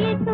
ये तो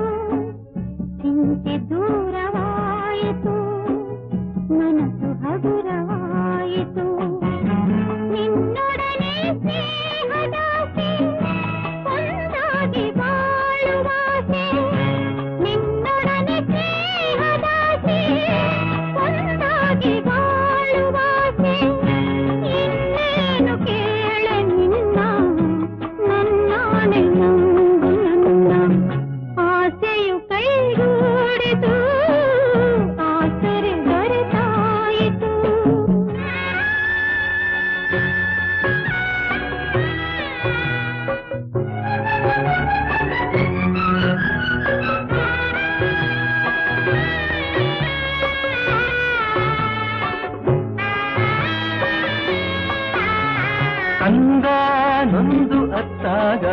ನೊಂದು ಅತ್ತಾಗ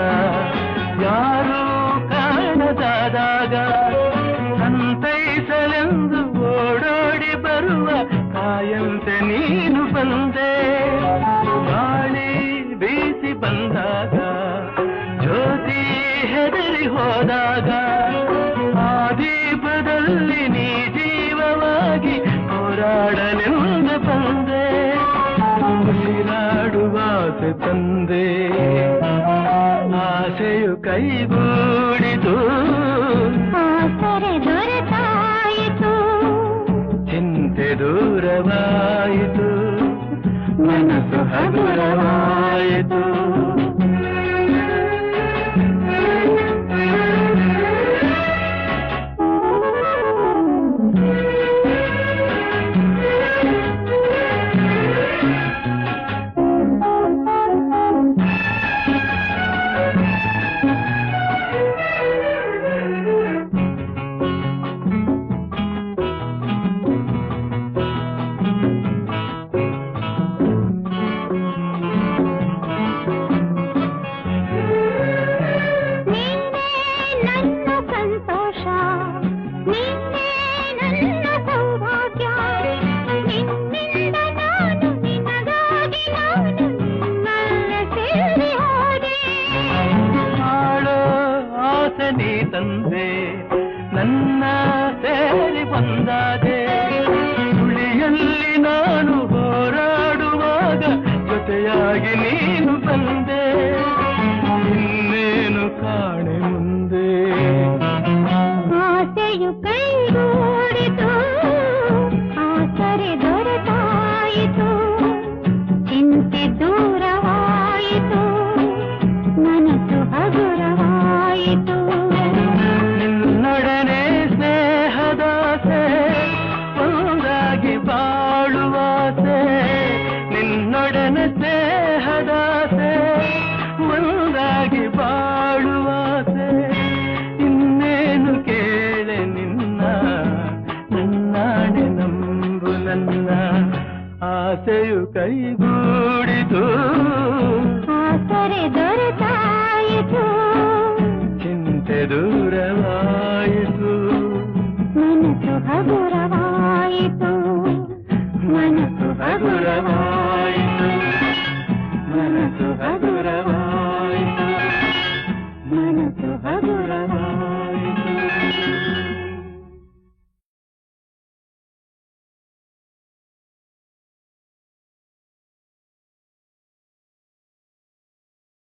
ಯಾರೂ ಕಾಣದಾದಾಗ? ಸಂತೈಸಲೆಂದು ಓಡೋಡಿ ಬರುವ ಕಾಯಂತೆ ನೀನು ಬಂದೆ. ಗಾಳಿ ಬೀಸಿ ಬಂದಾಗ, ಜ್ಯೋತಿ ಹೆದರಿ ಹೋದಾಗ ಆ ದೀಪದಲ್ಲಿ ನೀ ಜೀವವಾಗಿ ಹೋರಾಡಲೆಂದು ಬಂದೆ. ಉಸಿರಾಡುವಾಸೆ ತಂದೆ. ಕೈಗೂಡಿತು ಆಸರೆ ದೊರೆತಾಯಿತು ಚಿಂತೆ ದೂರವಾಯಿತು ಮನಸ್ಸು ಹಗುರವಾಯಿತು ಆಸೆ ನೀ ತಂದೆ, ನನ್ನ ಸೇರಿ ಬಂದಾದೆ ಸುಳಿಯಲ್ಲಿ ನಾನು ಹೋರಾಡುವಾಗ ಜೊತೆಯಾಗಿ ನೀನು ಬಂದೆ. ಇನ್ನೇನು ಕಾಣೆ ಮುಂದೆ? ಆಸೆಯು ಕೈಗೂಡಿತು, ಆಸರೆ ದೊರೆತಾಯಿತು. ಕೈಗೂಡಿತು ಆಸರೆ ದೊರೆತಾಯಿತು ಚಿಂತೆ ದೂರವಾಯಿತು ಮನಸ್ಸು ಹಗುರವಾಯಿತು ಮನಸ್ಸು ಹಗುರವಾಯಿತು ಮನಸ್ಸು ಹಗುರವಾಯಿತು